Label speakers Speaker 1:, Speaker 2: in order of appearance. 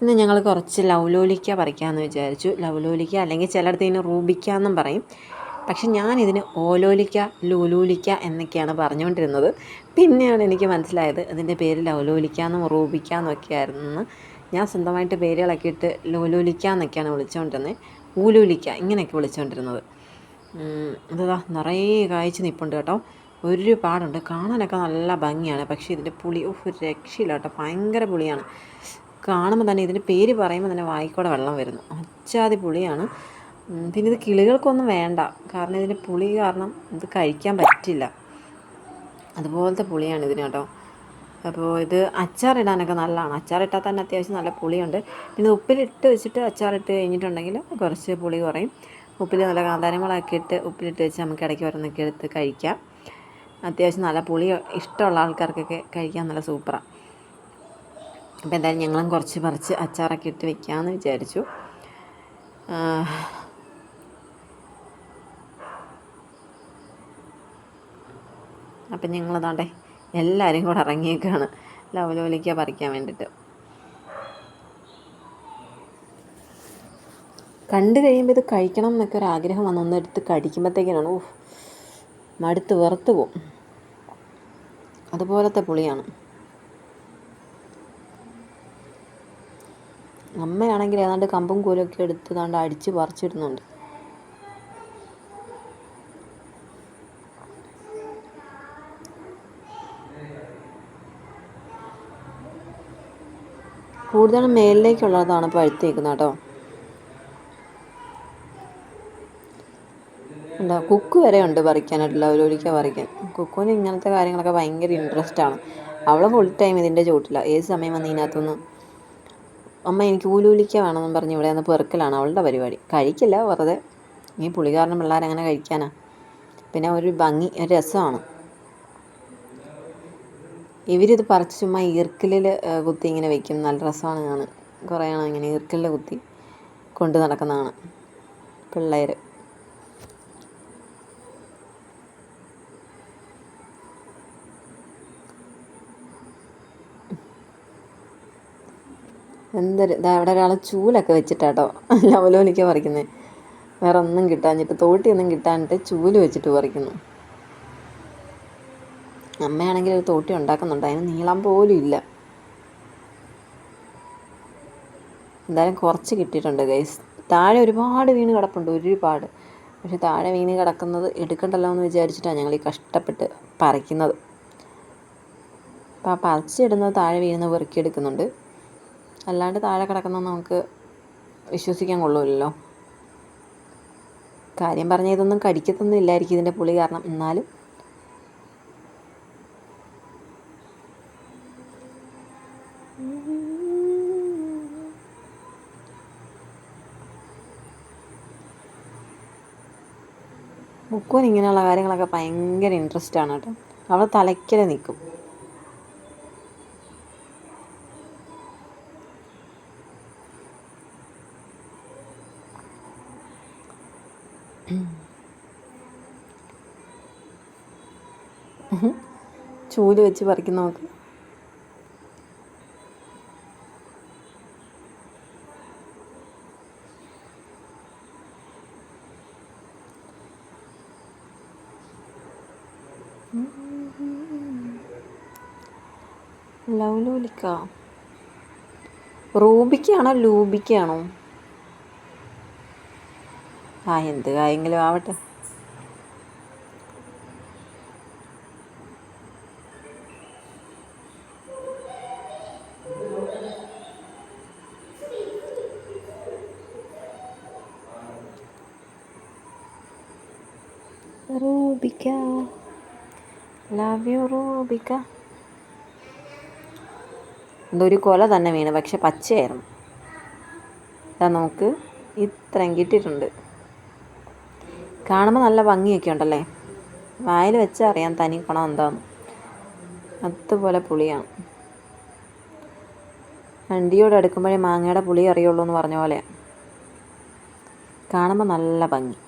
Speaker 1: ഇന്ന് ഞങ്ങൾ കുറച്ച് ലൗലോലിക്ക പറിക്കാമെന്ന് വിചാരിച്ചു. ലൗലോലിക്ക അല്ലെങ്കിൽ ചിലയിടത്ത് ഇതിന് റൂബിക്ക എന്നും പറയും. പക്ഷെ ഞാനിതിന് ഓലോലിക്ക ലൂലൂലിക്ക എന്നൊക്കെയാണ് പറഞ്ഞുകൊണ്ടിരുന്നത്. പിന്നെയാണ് എനിക്ക് മനസ്സിലായത് ഇതിന്റെ പേര് ലൗലോലിക്ക എന്നും റൂബിക്ക എന്നൊക്കെ ആയിരുന്നു. ഞാൻ സ്വന്തമായിട്ട് പേരുകളൊക്കെ ഇട്ട് ലൂലൂലിക്ക എന്നൊക്കെയാണ് വിളിച്ചുകൊണ്ടിരുന്നത്. ഊലൂലിക്ക ഇങ്ങനെയൊക്കെ വിളിച്ചുകൊണ്ടിരുന്നത്. അതാ നിറയെ കായ്ച്ച് നിൽപ്പുണ്ട് കേട്ടോ. ഒരുപാടുണ്ട്. കാണാനൊക്കെ നല്ല ഭംഗിയാണ്. പക്ഷേ ഇതിന്റെ പുളി ഒരു രക്ഷയില്ല കേട്ടോ. ഭയങ്കര പുളിയാണ്. കാണുമ്പോൾ തന്നെ ഇതിന്റെ പേര് പറയുമ്പോൾ തന്നെ വായിക്കോടെ വെള്ളം വരുന്നു. അച്ചാതി പുളിയാണ്. പിന്നെ ഇത് കിളികൾക്കൊന്നും വേണ്ട. കാരണം ഇതിന്റെ പുളി കാരണം ഇത് കഴിക്കാൻ പറ്റില്ല. അതുപോലത്തെ പുളിയാണ് ഇതിന് കേട്ടോ. അപ്പോൾ ഇത് അച്ചാറിടാനൊക്കെ നല്ലതാണ്. അച്ചാറിട്ടാൽ തന്നെ അത്യാവശ്യം നല്ല പുളിയുണ്ട്. പിന്നെ ഉപ്പിലിട്ട് വെച്ചിട്ട് അച്ചാറിട്ട് കഴിഞ്ഞിട്ടുണ്ടെങ്കിൽ കുറച്ച് പുളി കുറയും. ഉപ്പിൽ നല്ല കാന്താരമുളകൊക്കെ ഇട്ട് ഉപ്പിലിട്ട് വെച്ച് നമുക്ക് ഇടയ്ക്ക് വരുന്നൊക്കെ എടുത്ത് കഴിക്കാം. അത്യാവശ്യം നല്ല പുളി ഇഷ്ടമുള്ള ആൾക്കാർക്കൊക്കെ കഴിക്കാൻ നല്ല സൂപ്പറാണ് അപ്പോൾ എന്തായാലും ഞങ്ങളും കുറച്ച് പറിച്ച് അച്ചാറൊക്കെ ഇട്ട് വെക്കാമെന്ന് വിചാരിച്ചു. അപ്പം ഞങ്ങളതാണ്ടേ എല്ലാവരും കൂടെ ഇറങ്ങിയേക്കാണ്. ലവലോലിക്ക പറിക്കാൻ വേണ്ടിയിട്ട്. കണ്ടു കഴിയുമ്പോൾ ഇത് കഴിക്കണം എന്നൊക്കെ ഒരു ആഗ്രഹം വന്ന്. ഒന്നെടുത്ത് കടിക്കുമ്പോഴത്തേക്കിനാണ് ഓ മടുത്ത് വെറുത്ത് പോവും. അതുപോലത്തെ പുളിയാണ്. അമ്മയാണെങ്കിൽ ഏതാണ്ട് കമ്പും കൂലൊക്കെ എടുത്ത് താണ്ട് അടിച്ച് പറിച്ചിടുന്നുണ്ട്. കൂടുതലും മേലിലേക്കുള്ളതാണ് പഴുത്തേക്കുന്നത് കേട്ടോ. എന്താ കുക്ക് വരെ ഉണ്ട് പറിക്കാനായിട്ടുള്ള ഒരിക്കൽ പറിക്കാൻ. കുക്കുവിന് ഇങ്ങനത്തെ കാര്യങ്ങളൊക്കെ ഭയങ്കര ഇൻട്രസ്റ്റ് ആണ്. അവൾ ഫുൾ ടൈം ഇതിന്റെ ചൂട്ടില്ല ഏത് സമയം വന്ന് ഇതിനകത്തുനിന്ന് അമ്മ എനിക്ക് ഊലൂലിക്ക വേണമെന്ന് പറഞ്ഞ്. ഇവിടെ നിന്ന് പെറുക്കലാണ് അവളുടെ പരിപാടി. കഴിക്കില്ല വെറുതെ. ഈ പുളി കാരണം പിള്ളേർ അങ്ങനെ കഴിക്കാനാ. പിന്നെ ഒരു ഭംഗി ഒരു രസമാണ്. ഇവരിത് പറിച്ച് ചുമ്മാ ഈർക്കിലിൽ കുത്തി ഇങ്ങനെ വെക്കും. നല്ല രസമാണ് ഞാൻ കുറേ ഇങ്ങനെ ഈർക്കിലിൽ കുത്തി കൊണ്ട് നടക്കുന്നതാണ് പിള്ളേർ എന്തൊരു ഇതാ അവിടെ ഒരാളെ ചൂലൊക്കെ വെച്ചിട്ടാട്ടോ ലവലോലിക്ക പറിക്കുന്നത് വേറെ ഒന്നും കിട്ടാഞ്ഞിട്ട് തോട്ടിയൊന്നും കിട്ടാഞ്ഞിട്ട് ചൂൽ വെച്ചിട്ട് പറിക്കുന്നു. അമ്മയാണെങ്കിൽ ഒരു തോട്ടി ഉണ്ടാക്കുന്നുണ്ട് അതിന് നീളം പോലും ഇല്ല. എന്തായാലും കുറച്ച് കിട്ടിയിട്ടുണ്ട് ഗൈസ് താഴെ ഒരുപാട് വീണ് കിടപ്പുണ്ട് ഒരുപാട്. പക്ഷെ താഴെ വീണ് കിടക്കുന്നത് എടുക്കണ്ടല്ലോ എന്ന് വിചാരിച്ചിട്ടാണ് ഞങ്ങൾ ഈ കഷ്ടപ്പെട്ട് പറിക്കുന്നത്. അപ്പോൾ ആ പറിച്ചിടുന്നത് താഴെ വീഴുന്ന പെറുക്കിയെടുക്കുന്നുണ്ട്. അല്ലാണ്ട് താഴെ കിടക്കുന്ന നമുക്ക് വിശ്വസിക്കാൻ കൊള്ളുമല്ലോ കാര്യം പറഞ്ഞ ഇതൊന്നും കടിക്കത്തൊന്നും ഇല്ലായിരിക്കും ഇതിന്റെ പുളി കാരണം. എന്നാലും മുക്കുവൻ ഇങ്ങനെയുള്ള കാര്യങ്ങളൊക്കെ ഭയങ്കര ഇൻട്രസ്റ്റ് ആണ് കേട്ടോ. അവൾ തലയ്ക്കൽ നിൽക്കും ചൂൽ വെച്ച് പറിക്കുന്ന നോക്ക്. ലൗലൂലിക്ക. റൂബിക്കാണോ ലൂബിക്കാണോ? ആ എന്ത് കായെങ്കിലും ആവട്ടെ. റൂബിക്ക. Love you Rubika. എന്തോ ഒരു കൊല തന്നെ വീണ് പക്ഷെ പച്ചയായിരുന്നു. ഇതാ നമുക്ക് ഇത്രയും കിട്ടിയിട്ടുണ്ട്. കാണുമ്പോൾ നല്ല ഭംഗിയൊക്കെ ഉണ്ടല്ലേ? വായിൽ വെച്ചാൽ അറിയാം തനി കണം എന്താന്ന്. അതുപോലെ പുളിയാണ്. വണ്ടിയോട് അടുക്കുമ്പോഴേ മാങ്ങയുടെ പുളി അറിയുള്ളൂ എന്ന് പറഞ്ഞ പോലെ. കാണുമ്പോൾ നല്ല ഭംഗി.